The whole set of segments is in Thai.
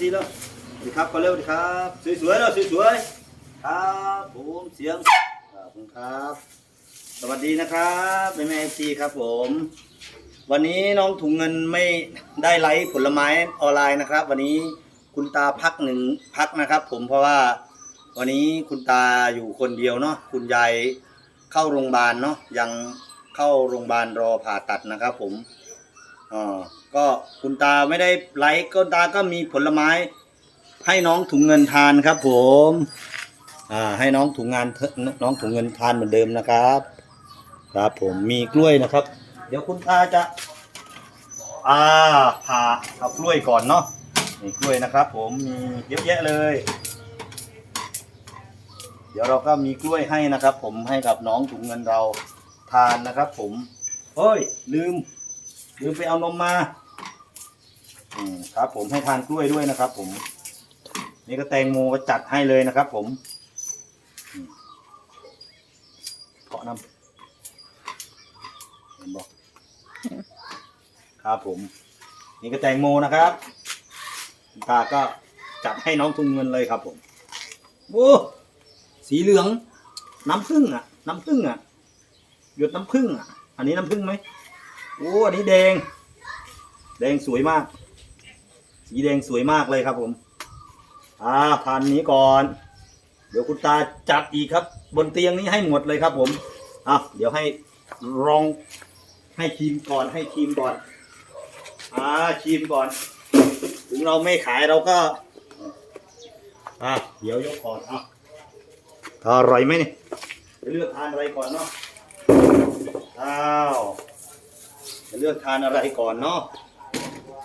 ซีแล้วสวัสดีครับก็เร็วสวัสดีครับ สวยๆแล้วสวยๆครับผมเสียงขอบคุณครับ สวัสดีนะครับแม่แม่ซีครับผม วันนี้น้องถุงเงินไม่ได้ไลฟ์ผลไม้ออนไลน์นะครับ วันนี้คุณตาพักหนึ่งพักนะครับ ผมเพราะว่าวันนี้คุณตาอยู่คนเดียวเนาะคุณยายเข้าโรงพยาบาลเนาะยังเข้าโรงพยาบาลรอผ่าตัดนะครับ ผมอ๋อ ก็คุณตาไม่ได้ไลฟ์ก็ตาก็มีผลไม้ ให้น้องถุงเงินทานครับผมอ่าให้น้องถุงงานน้องถุงเงินทานเหมือนเดิมนะครับ ครับผมมีกล้วยนะครับ เดี๋ยวคุณตาจะอ่าผ่าเอากล้วยก่อนเนาะนี่กล้วยนะครับ ผมมีเยอะแยะเลย เดี๋ยวเราก็มีกล้วยให้นะครับ ผมให้กับน้องถุงเงินเราทานนะครับ ผมเฮ้ยลืมลืมไปเอานมมา อืมครับ ผมให้ทานกล้วยด้วยนะครับ ผม นี่ก็แตงโมก็จัดให้เลยนะครับ ผมเกาะน้ำเห็นบอกครับผม นี่ก็แตงโมนะครับตาก็จัดให้น้องทุงเงินเลยครับ ผมโอ้สีเหลือง น้ำผึ้งอะ น้ำผึ้งอะ หยดน้ำผึ้งอะ อันนี้น้ำผึ้งไหมโอ้อันนี้แดง แดงสวยมาก สีแดงสวยมากเลยครับผม อ่าทานนี้ก่อน เดี๋ยวคุณตาจัดอีกครับ บนเตียงนี้ให้หมดเลยครับ ผมอะเดี๋ยวให้ลองให้ทีมก่อนให้ทีมก่อน อ่าทีมก่อน ถึงเราไม่ขายเราก็ อ่าเดี๋ยวยกก่อนอะอร่อยไหมนี่จะเลือกทานอะไรก่อนเนาะ อ้าว จะเลือกทานอะไรก่อนเนาะ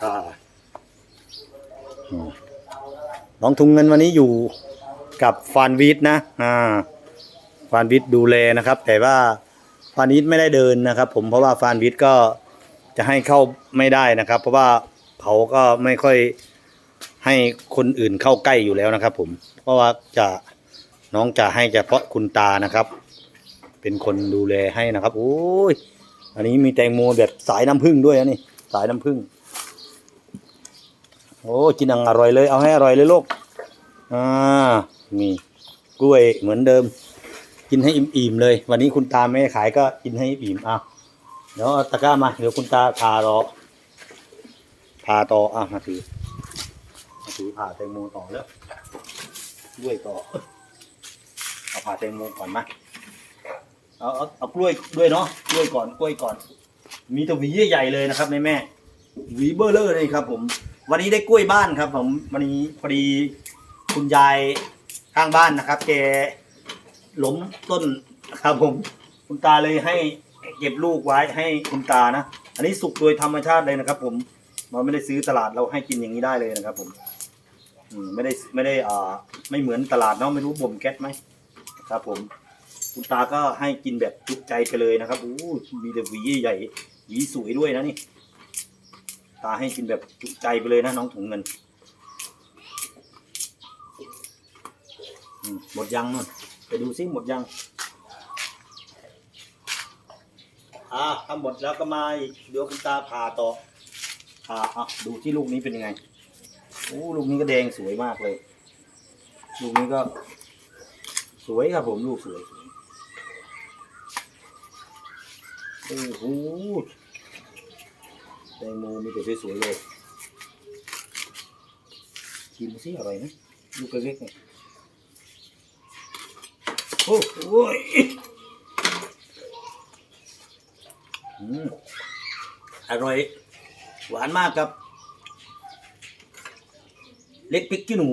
อ่า น้องทุงเงินวันนี้อยู่กับฟานวีดนะอ่าฟานวิทดูแลนะครับ แต่ว่าฟานวิทไม่ได้เดินนะครับ ผมเพราะว่าฟานวิทก็จะให้เข้าไม่ได้นะครับ เพราะว่าเขาก็ไม่ค่อยให้คนอื่นเข้าใกล้อยู่แล้วนะครับ ผมเพราะว่าจะน้องจะให้เฉพาะคุณตานะครับ เป็นคนดูแลให้นะครับโอ้ยอันนี้มีแตงโมแบบสายน้ำผึ้งด้วยนะนี่สายน้ำผึ้ง โอ้กินอังอร่อยเลย เอาให้อร่อยเลยลูกอ่ามีกล้วยเหมือนเดิม กินให้อิ่มๆเลย วันนี้คุณตาไม่ขายก็กินให้อิ่มอะเดี๋ยวตะกร้ามาเดี๋ยวคุณตาพารอพาต่ออะมาถือมาถือผ่าแตงโมต่อแล้วด้วยต่อเอาผ่าแตงโมก่อนมาเอาเอาเอากล้วยด้วยเนาะกล้วยก่อนกล้วยก่อน มีตัวหวีใหญ่ๆเลยนะครับแม่แม่หวีเบอร์เลอร์เลยครับผม วันนี้ได้กล้วยบ้านครับ ผมวันนี้พอดีคุณยายข้างบ้านนะครับแกล้มต้นครับผม คุณตาเลยให้เก็บลูกไว้ให้คุณตานะ อันนี้สุกโดยธรรมชาติเลยนะครับ ผมเราไม่ได้ซื้อตลาดเราให้กินอย่างนี้ได้เลยนะครับ ผมไม่ได้ไม่ได้อ่าไม่เหมือนตลาดเนาะไม่รู้บ่มแก๊สไหมครับ ผม คุณตาก็ให้กินแบบจุใจไปเลยนะครับโอ้มีแต่หวีใหญ่หวีสวยด้วยนะนี่ ตาให้กินแบบจุใจไปเลยนะน้องถุงเงินอืมหมดยังนู่นไปดูซิหมดยังอ่าทำหมดแล้วก็มาอีกเดี๋ยวคุณตาผ่าต่อผ่าอะดูที่ลูกนี้เป็นยังไงโอ้ลูกนี้ก็แดงสวยมากเลย ลูกนี้ก็ สวยครับผมลูกสวยสวยโอ้โห แตงโมมีแต่สวยๆเลยชิมซิอร่อยนะลูกเล็กๆเนี่ยโอ้โหยอืมอร่อย หวานมากครับ เล็กพริกขี้หนู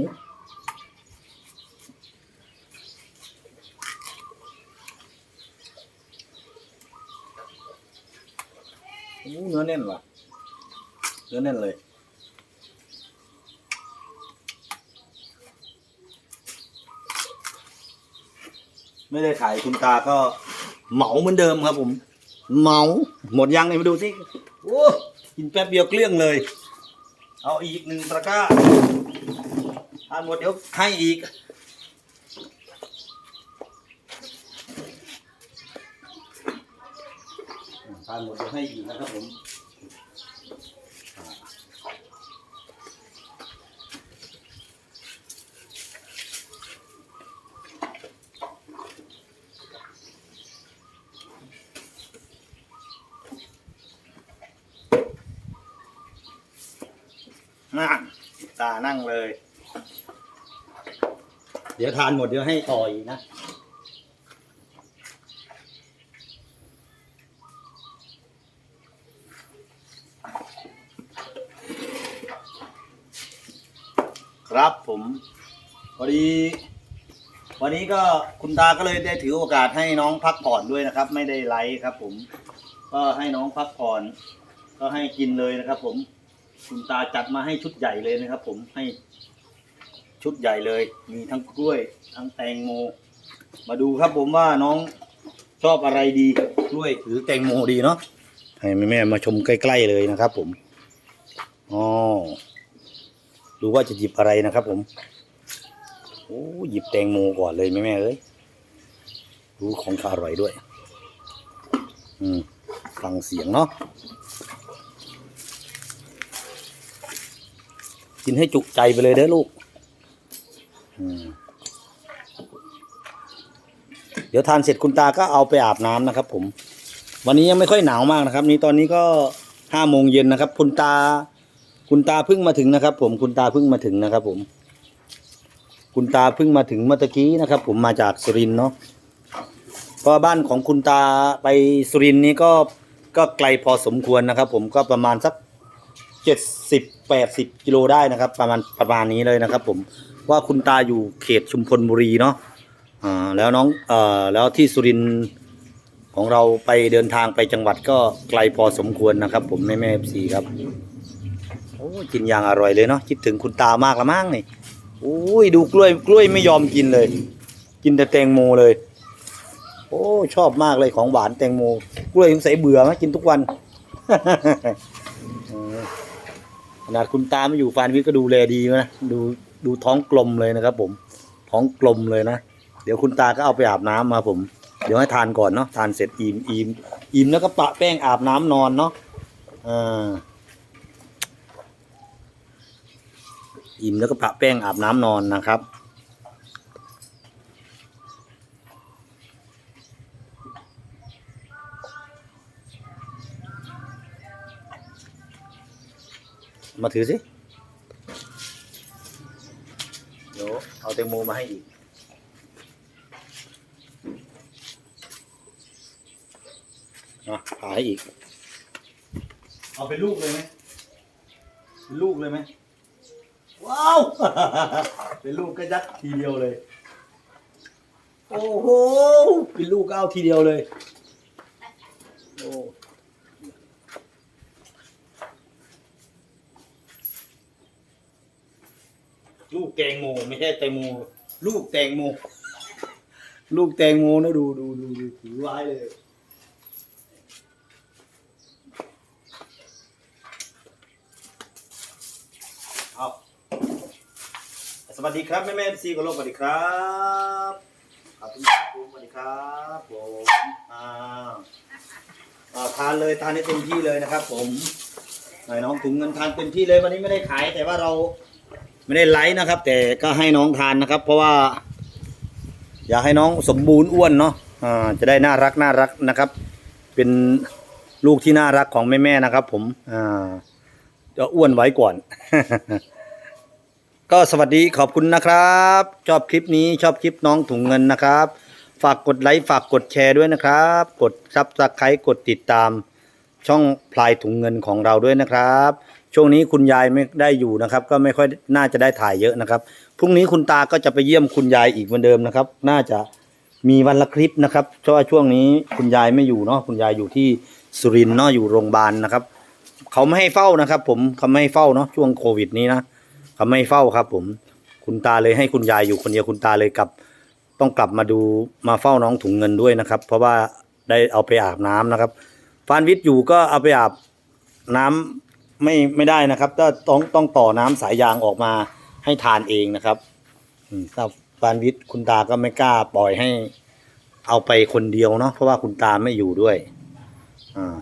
โอ้เนื้อแน่นว่ะ เนื้อแน่นเลย ไม่ได้ขายคุณตาก็เหมาเหมือนเดิมครับผม เหมาหมดยังเนี่ยมาดูสิโอ้กินแป๊บเดียวเกลี้ยงเลย เอาอีกหนึ่งตะกร้าทานหมดเดี๋ยวให้อีกทานหมดเดี๋ยวให้อีกนะครับผม นั่งตานั่งเลย เดี๋ยวทานหมดเดี๋ยวให้ต่ออีกนะ ครับผมพอดี วันนี้ก็คุณตาก็เลยได้ถือโอกาสให้น้องพักผ่อนด้วยนะครับ ไม่ได้ไลฟ์ครับผม ก็ให้น้องพักผ่อน ก็ให้กินเลยนะครับผม คุณตาจัดมาให้ชุดใหญ่เลยนะครับ ผมให้ชุดใหญ่เลย มีทั้งกล้วย ทั้งแตงโม มาดูครับผมว่าน้องชอบอะไรดีกล้วยหรือแตงโมดีเนาะให้แม่ๆมาชมใกล้ๆเลยนะครับ ผมอ๋อดูว่าจะหยิบอะไรนะครับ ผมโอ้หยิบแตงโมก่อนเลยแม่ๆเอ้ยดูของอร่อยด้วย อืมฟังเสียงเนาะ กินให้จุใจไปเลยเด้อลูก เดี๋ยวทานเสร็จคุณตาก็เอาไปอาบน้ำนะครับ ผม วันนี้ยังไม่ค่อยหนาวมากนะครับ นี่ตอนนี้ก็ห้าโมงเย็นนะครับ คุณตา คุณตาเพิ่งมาถึงนะครับ ผมคุณตาเพิ่งมาถึงนะครับ ผม คุณตาเพิ่งมาถึงเมื่อกี้นะครับ ผมมาจากสุรินทร์เนาะก็บ้านของคุณตาไปสุรินนี้ก็ก็ไกลพอสมควรนะครับ ผมก็ประมาณสัก เจ็ดสิบแปดสิบกิโลได้นะครับ ประมาณประมาณนี้เลยนะครับ ผมว่าคุณตาอยู่เขตชุมพลบุรีเนาะอ่าแล้วน้องเอ่อแล้วที่สุรินทร์ของเราไปเดินทางไปจังหวัดก็ไกลพอสมควรนะครับ ผมแม่แม่สีครับโอ้กินอย่างอร่อยเลยเนาะคิดถึงคุณตามากละมั้งนี่โอ้ยดูกล้วยกล้วยไม่ยอมกินเลย กินแต่แตงโมเลย โอ้ชอบมากเลยของหวานแตงโมกล้วยสงสัยเบื่อไหมกินทุกวัน ขนาดคุณตาไม่อยู่ฟานวิทย์ก็ดูแลดีนะ ดูดูท้องกลมเลยนะครับ ผม ท้องกลมเลยนะ เดี๋ยวคุณตาก็เอาไปอาบน้ำมาผม เดี๋ยวให้ทานก่อนเนาะ ทานเสร็จอิ่มอิ่มอิ่มแล้วก็ปะแป้งอาบน้ำนอนเนาะอ่าอิ่มแล้วก็ปะแป้งอาบน้ำนอนนะครับ มาถือสิ เดี๋ยวเอาแตงโมมาให้อีก อะผ่าให้อีก เอาเป็นลูกเลยไหมเป็นลูกเลยไหม ว้าว เป็นลูกก็ยัดทีเดียวเลย โอ้โห เป็นลูกก็เอาทีเดียวเลย โอ้ ลูกแตงโมไม่ใช่แตงโมลูกแตงโม ลูกแตงโมนะดูดูดูดูถือไว้เลยเอาสวัสดีครับ แม่แม่ซีกับโลกสวัสดีครับขอบคุณครับผมสวัสดีครับผมอ่าอ่าทานเลยทานให้เต็มที่เลยนะครับ ผมหน่อยน้องถุงเงินทานเต็มที่เลยวันนี้ไม่ได้ขายแต่ว่าเรา ไม่ได้ไลฟ์นะครับ แต่ก็ให้น้องทานนะครับ เพราะว่า อยากให้น้องสมบูรณ์อ้วนเนาะอ่าจะได้น่ารักน่ารักนะครับ เป็นลูกที่น่ารักของแม่ๆนะครับ ผมอ่าจะอ้วนไว้ก่อน ก็สวัสดีขอบคุณนะครับ ชอบคลิปนี้ชอบคลิปน้องถุงเงินนะครับ ฝากกดไลค์ฝากกดแชร์ด้วยนะครับ กดซับสไครต์กดติดตามช่องพลายถุงเงินของเราด้วยนะครับ ช่วงนี้คุณยายไม่ได้อยู่นะครับ ก็ไม่ค่อยน่าจะได้ถ่ายเยอะนะครับพรุ่งนี้คุณตาก็จะไปเยี่ยมคุณยายอีกเหมือนเดิมนะครับ น่าจะมีวันละคลิปนะครับเพราะว่าช่วงนี้คุณยายไม่อยู่เนาะคุณยายอยู่ที่สุรินทร์เนาะอยู่โรงพยาบาลนะครับเขาไม่ให้เฝ้านะครับ ผมเขาไม่ให้เฝ้าเนาะช่วงโควิดนี้นะเขาไม่ให้เฝ้าครับ ผมคุณตาเลยให้คุณยายอยู่คนเดียวคุณตาเลยกลับ ต้องกลับมาดูมาเฝ้าน้องถุงเงินด้วยนะครับ เพราะว่าได้เอาไปอาบน้ำนะครับฟานวิทย์อยู่ก็เอาไปอาบน้ำ ไม่ไม่ได้นะครับก็ต้องต้องต่อน้ำสายยางออกมาให้ทานเองนะครับอืมถ้าฟานวิทย์คุณตาก็ไม่กล้าปล่อยให้ เอาไปคนเดียวเนาะเพราะว่าคุณตาไม่อยู่ด้วยอ่า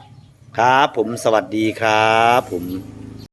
ครับผมสวัสดีครับ ผม